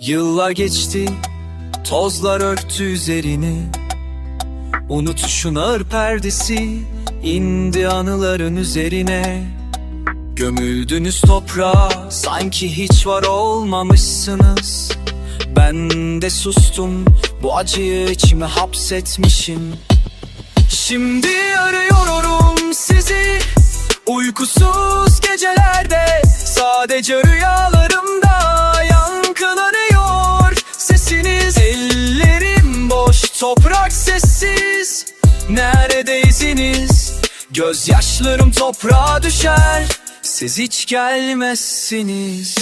Yıllar geçti, tozlar örttü üzerini. Unutuşun ağır perdesi indi anıların üzerine. Gömüldünüz toprağa sanki hiç var olmamışsınız. Ben de sustum bu acıyı içime hapsetmişim. Şimdi arıyorum sizi Uykusuz gecelerde. Sadece rüyalarımda Gözyaşlarım toprağa düşer. Siz hiç gelmezsiniz.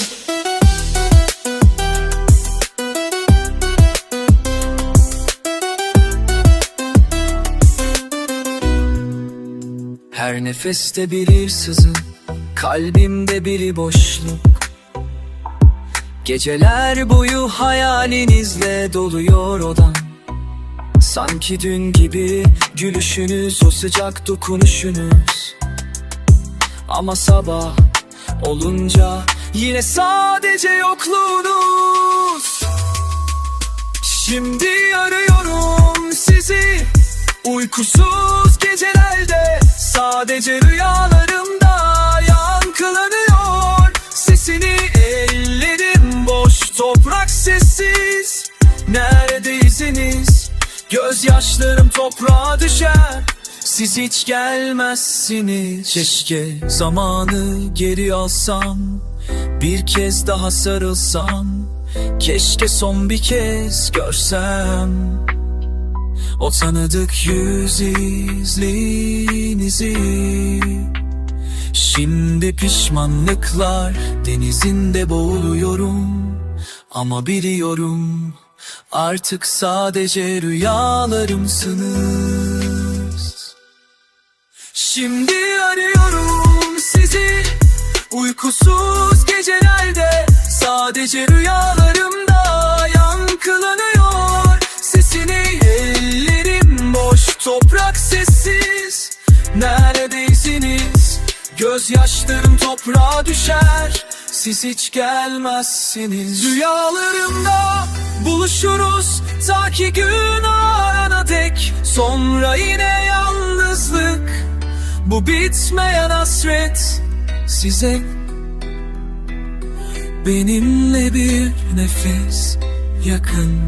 Her nefeste bir sızı Kalbimde bir boşluk. Geceler boyu hayalinizle doluyor odam Sanki dün gibi gülüşünüz o sıcak dokunuşunuz Ama sabah olunca yine sadece yokluğunuz. Şimdi arıyorum sizi. Uykusuz gecelerde Sadece rüyalarımda Gözyaşlarım toprağa düşer. Siz hiç gelmezsiniz. Keşke zamanı geri alsam. Bir kez daha sarılsam. Keşke son bir kez görsem. O tanıdık yüz izlerinizi Şimdi pişmanlıklar denizinde boğuluyorum. Ama biliyorum artık sadece rüyalarımsınız. Şimdi arıyorum sizi. Uykusuz gecelerde Sadece rüyalarımda yankılanıyor. Sesini ellerim boş Toprak sessiz. Neredeysiniz? Gözyaşlarım toprağa düşer. Siz hiç gelmezsiniz. Rüyalarımda buluşuruz Ta ki gün ağarana dek. Sonra yine yalnızlık. Bu bitmeyen hasret Size. Benimle bir nefes yakın